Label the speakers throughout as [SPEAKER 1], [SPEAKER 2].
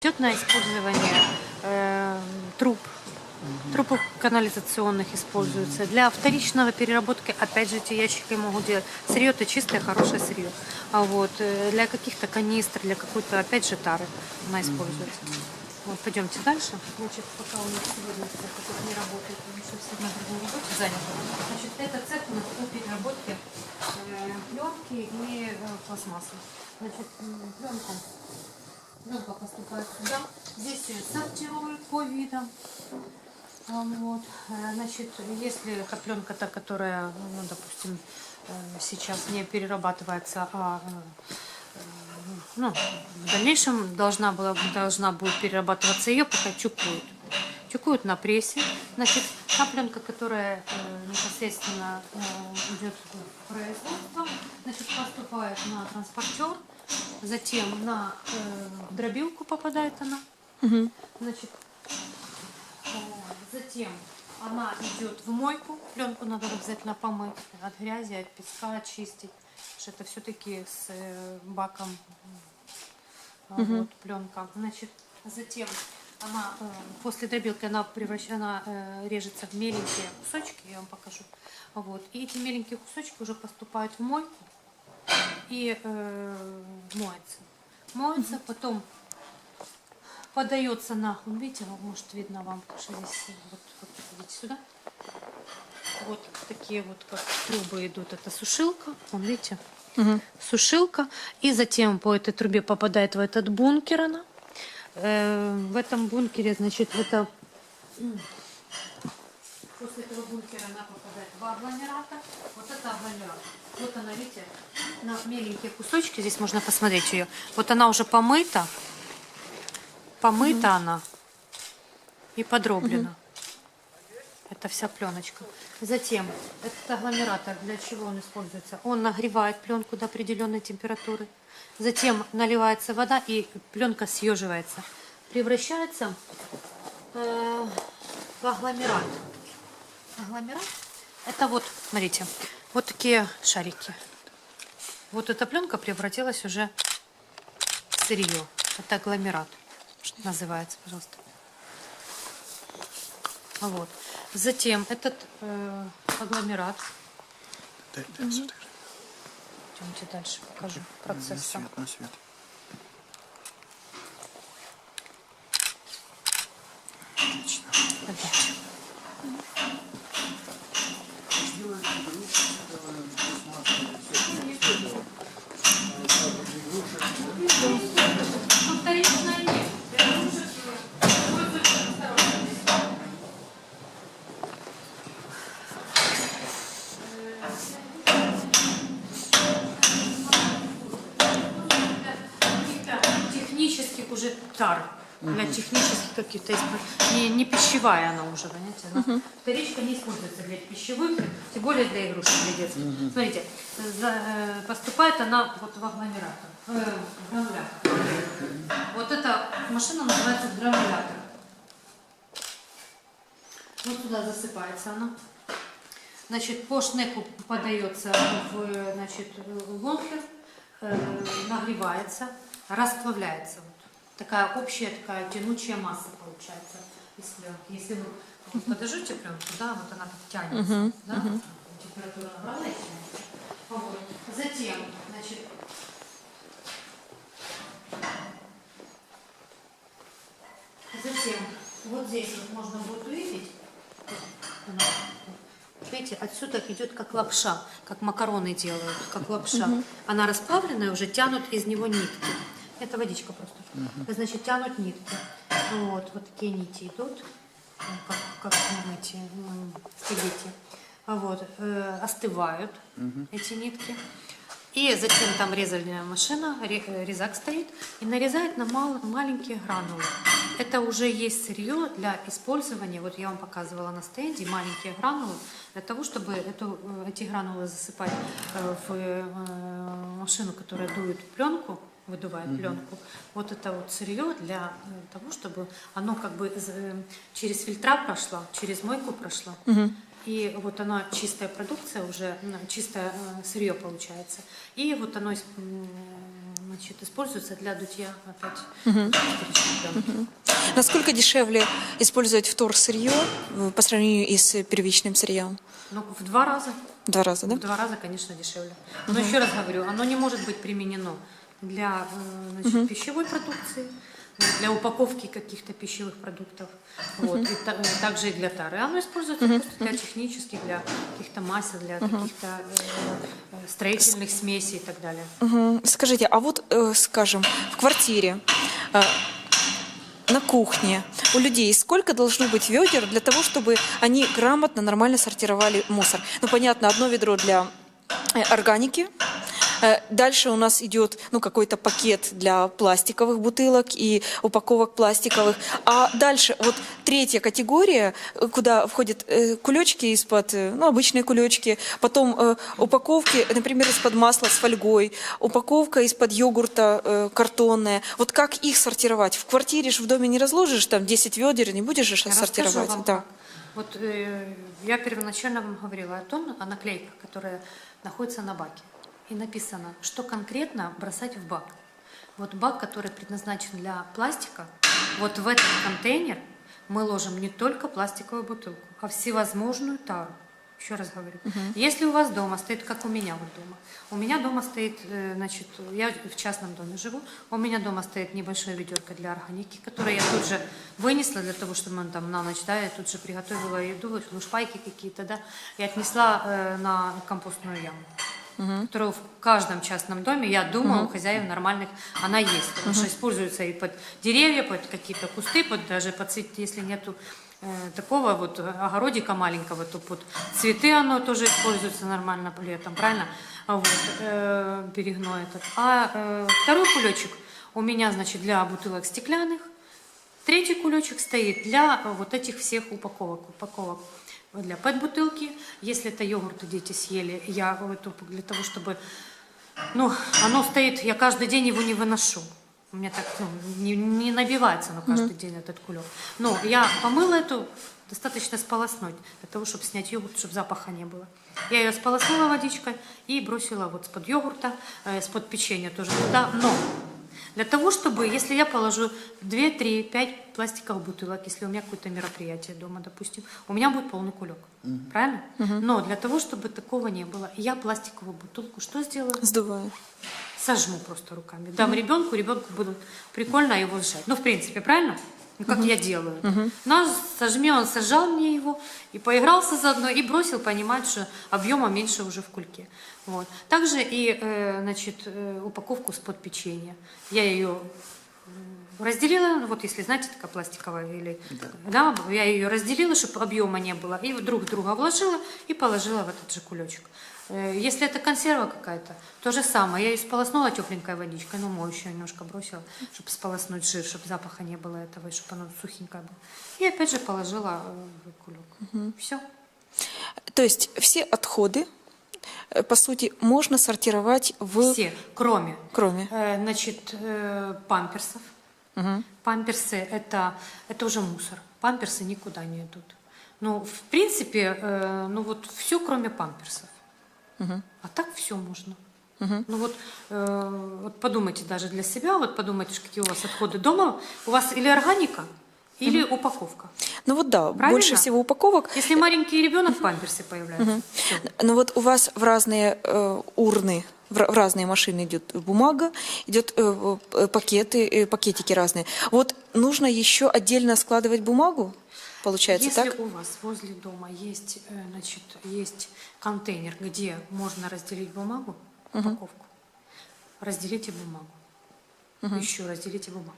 [SPEAKER 1] Идет на использование э, труб. Трубы канализационных используются. Для вторичного переработки, опять же, эти ящики могут делать. Сырье это чистое, хорошее сырье. А вот э, для каких-то канистр, для какой-то, опять же, тары она используется. Вот, пойдемте дальше. Значит, пока у нас сегодня цех тут не работает, потому что все на другой работе заняты. Значит, это цех у нас по переработке э, пленки и э, пластмассы. Значит, пленку Пленка поступает сюда. Здесь сортируют по видам. Вот. Э, Значит, если это пленка та, которая, ну, допустим, э, сейчас не перерабатывается, а э, ну, в дальнейшем должна, была, должна будет перерабатываться ее, пока чукуют. Чукуют на прессе. Значит, та пленка, которая непосредственно идет в производство, значит, поступает на транспортер, затем на э, дробилку попадает она. Значит, э, затем она идет в мойку. Пленку надо обязательно помыть от грязи, от песка очистить. Потому что это все-таки с э, баком э, вот, пленка. Значит, затем она э, после дробилки она превращена, э, режется в меленькие кусочки, я вам покажу. Вот. И эти меленькие кусочки уже поступают в мойку и э, моется. Моется, потом подается на, вон видите, вот, может видно вам, что здесь вот, вот видите сюда. Вот такие вот как трубы идут, это сушилка, вон видите, сушилка, и затем по этой трубе попадает в этот бункер она. Э, в этом бункере, значит, это после этого бункера она попадает в агломератор. Вот это агломерат. Вот она, видите, на меленькие кусочки, здесь можно посмотреть ее. Вот она уже помыта, помыта она и подроблена. Это вся пленочка. Затем этот агломератор, для чего он используется? Он нагревает пленку до определенной температуры. Затем наливается вода и пленка съеживается. Превращается э, в агломерат. Агломерат это вот, смотрите, вот такие шарики. Вот эта пленка превратилась уже в сырье. Это агломерат называется, пожалуйста. Вот. Затем этот э, агломерат.
[SPEAKER 2] Дай, дай сфотографировать.
[SPEAKER 1] Идемте дальше, покажу
[SPEAKER 2] На
[SPEAKER 1] процесс. сам.
[SPEAKER 2] свет, на свет. Отлично.
[SPEAKER 1] Дальше. Ну, вторичная нет. Игрушек, э, пользуются осторожно. каких-то технических уже тар. Для технических каких-то исп- не, не пищевая она уже, понимаете? Она, Вторичка не используется для пищевых, тем более для игрушек, для детских. Смотрите, за- э, поступает она вот в агломератор, э, в гранулятор. Вот эта машина называется гранулятор. Вот туда засыпается она. Значит, по шнеку подается в значит, в бункер, э, нагревается, расплавляется. Такая общая, такая тянучая масса получается пленки. Если вы вот подожжете пленку, да, вот она так тянется, да, температура набрала и тянется. Вот. Затем, значит, затем вот здесь вот можно будет увидеть, Видите, отсюда идет как лапша, как макароны делают, как лапша. Она расплавленная, уже тянут из него нитки. Это водичка просто. Значит, тянут нитки. Вот, вот такие нити идут, как, как ну, эти спагетти. Вот, э, остывают эти нитки. И затем там резальная машина, ре- резак стоит, и нарезает на мал- маленькие гранулы. Это уже есть сырье для использования. Вот я вам показывала на стенде маленькие гранулы для того, чтобы эту, э, эти гранулы засыпать э, в э, машину, которая дует пленку, выдувает пленку. Вот это вот сырье для э, того, чтобы оно как бы э, через фильтра прошло, через мойку прошло. И вот она чистая продукция уже, чистое э, сырье получается. И вот оно значит, используется для дутья опять вторичных домов.
[SPEAKER 3] Насколько дешевле использовать вторсырье э, по сравнению и с первичным сырьем?
[SPEAKER 1] Ну, в два раза.
[SPEAKER 3] Два раза, да?
[SPEAKER 1] В два раза, конечно, дешевле. Но еще раз говорю, оно не может быть применено для э, значит, пищевой продукции, для упаковки каких-то пищевых продуктов, вот, и та- э, также и для тары. Оно используется просто для технических, для каких-то масел, для каких-то э, э, строительных смесей и так далее.
[SPEAKER 3] Мгм. Скажите, а вот, э, скажем, в квартире, э, на кухне у людей сколько должно быть ведер для того, чтобы они грамотно, нормально сортировали мусор? Ну, понятно, одно ведро для органики, Дальше у нас идет ну, какой-то пакет для пластиковых бутылок и упаковок пластиковых. А дальше вот третья категория, э, куда входят э, кулечки из-под, э, ну, обычные кулечки, потом э, упаковки, например, из-под масла с фольгой, упаковка из-под йогурта э, картонная. Вот как их сортировать? В квартире же в доме не разложишь там 10 ведер, не будешь же
[SPEAKER 1] Я
[SPEAKER 3] сортировать.
[SPEAKER 1] вам
[SPEAKER 3] Да.
[SPEAKER 1] Вот э, я первоначально вам говорила о том, о наклейках, которые находятся на баке. И написано, что конкретно бросать в бак. Вот бак, который предназначен для пластика, вот в этот контейнер мы ложим не только пластиковую бутылку, а всевозможную тару. Еще раз говорю. Если у вас дома стоит, как у меня вот дома, у меня дома стоит, э, значит, я в частном доме живу, у меня дома стоит небольшое ведерко для органики, которое я тут же вынесла для того, чтобы он там на ночь, да, я тут же приготовила еду, ну, шпайки какие-то, да, и отнесла э, на компостную яму которую в каждом частном доме, я думаю, у хозяев нормальных она есть, потому что используется и под деревья, под какие-то кусты, под даже под цвет- если нету э, такого вот огородика маленького, то под цветы оно тоже используется нормально летом, правильно? Вот, э, перегной этот. А э, второй кулечек у меня, значит, для бутылок стеклянных, Третий кулечек стоит для вот этих всех упаковок, упаковок для пэт-бутылки. Если это йогурты дети съели, я эту для того, чтобы... Ну, оно стоит, я каждый день его не выношу. У меня так ну, не, не набивается на каждый день этот кулек. Но я помыла эту, достаточно сполоснуть, для того, чтобы снять йогурт, чтобы запаха не было. Я ее сполоснула водичкой и бросила вот с-под йогурта, э, с-под печенья тоже туда. Но для того, чтобы, если я положу 2, 3, 5 пластиковых бутылок, если у меня какое-то мероприятие дома, допустим, у меня будет полный кулек. Правильно? Но для того, чтобы такого не было, я пластиковую бутылку что сделаю?
[SPEAKER 3] Сдуваю.
[SPEAKER 1] Сожму просто руками. Дам ребенку, ребенку будет прикольно его сжать. Ну, в принципе, правильно? Ну, как я делаю. это. Нас сожми, он сажал мне его и поигрался заодно, и бросил, понимать, что объема меньше уже в кульке. Вот. Также и, э, значит, э, упаковку с-под печенья. Я ее разделила, ну, вот если знаете, такая пластиковая, или, да. я ее разделила, чтобы объема не было, и друг друга вложила и положила в этот же кулечек. Э, Если это консерва какая-то, то же самое. Я ее сполоснула тепленькой водичкой, ну, моющую немножко бросила, чтобы сполоснуть жир, чтобы запаха не было этого, и чтобы оно сухенькое было. И опять же положила э, в кулек. Все.
[SPEAKER 3] То есть все отходы, э, по сути, можно сортировать в...
[SPEAKER 1] Все, кроме
[SPEAKER 3] Кроме.
[SPEAKER 1] Э, Значит, э, памперсов. Памперсы это, это уже мусор. Памперсы никуда не идут. Ну, в принципе, э, ну вот все, кроме памперсов. А так все можно. Ну вот, э, вот подумайте даже для себя, вот подумайте, какие у вас отходы дома. У вас или органика, или упаковка.
[SPEAKER 3] Ну вот да,
[SPEAKER 1] Правильно?
[SPEAKER 3] больше всего упаковок.
[SPEAKER 1] Если маленький ребенок, памперсы появляются. Всё.
[SPEAKER 3] Но вот у вас в разные э, урны, в, в разные машины идет бумага, идет э, э, пакеты, э, пакетики разные. Вот нужно еще отдельно складывать бумагу, получается,
[SPEAKER 1] Если
[SPEAKER 3] так?
[SPEAKER 1] у вас возле дома есть, э, значит, есть контейнер, где можно разделить бумагу, упаковку, разделите бумагу. Еще разделите бумагу.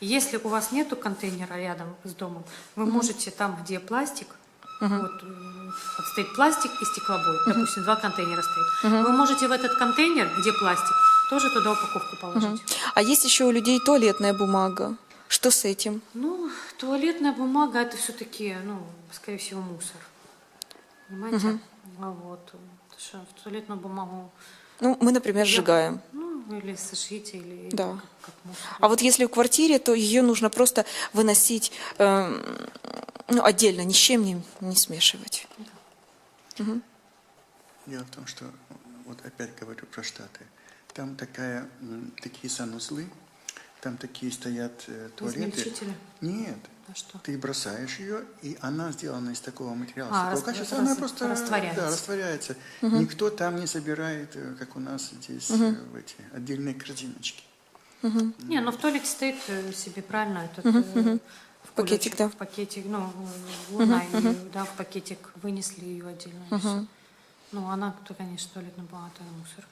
[SPEAKER 1] Если у вас нету контейнера рядом с домом, вы можете там, где пластик, вот, э, вот стоит пластик и стеклобой, допустим, два контейнера стоит, вы можете в этот контейнер, где пластик, тоже туда упаковку положить.
[SPEAKER 3] А есть еще у людей туалетная бумага. Что с этим?
[SPEAKER 1] Ну, туалетная бумага это все-таки, ну, скорее всего, мусор. Понимаете? А вот. потому что в туалетную бумагу,
[SPEAKER 3] Ну, мы, например, сжигаем.
[SPEAKER 1] ну, или сожгите, или
[SPEAKER 3] Да.
[SPEAKER 1] как, как мусор.
[SPEAKER 3] А вот если в квартире, то ее нужно просто выносить эм, ну, отдельно, ни с чем не, не смешивать.
[SPEAKER 2] Дело в том, что, вот опять говорю про Штаты, Там такая, такие санузлы, там такие стоят э, туалеты.
[SPEAKER 1] Измельчители?
[SPEAKER 2] Нет.
[SPEAKER 1] А что?
[SPEAKER 2] Ты бросаешь ее, и она сделана из такого материала,
[SPEAKER 1] А,
[SPEAKER 2] с такого
[SPEAKER 1] рас-
[SPEAKER 2] качества,
[SPEAKER 1] рас-
[SPEAKER 2] она просто
[SPEAKER 1] растворяется.
[SPEAKER 2] Да, растворяется. Никто там не собирает, э, как у нас здесь, э, в эти отдельные корзиночки.
[SPEAKER 1] Не, ну в туалете стоит э, себе правильно этот э, в
[SPEAKER 3] Пакетик, да.
[SPEAKER 1] В пакетик, ну, э, луна ее, да, в пакетик вынесли ее отдельно. всё. Ну, она, конечно, туалетная бумага, это мусор.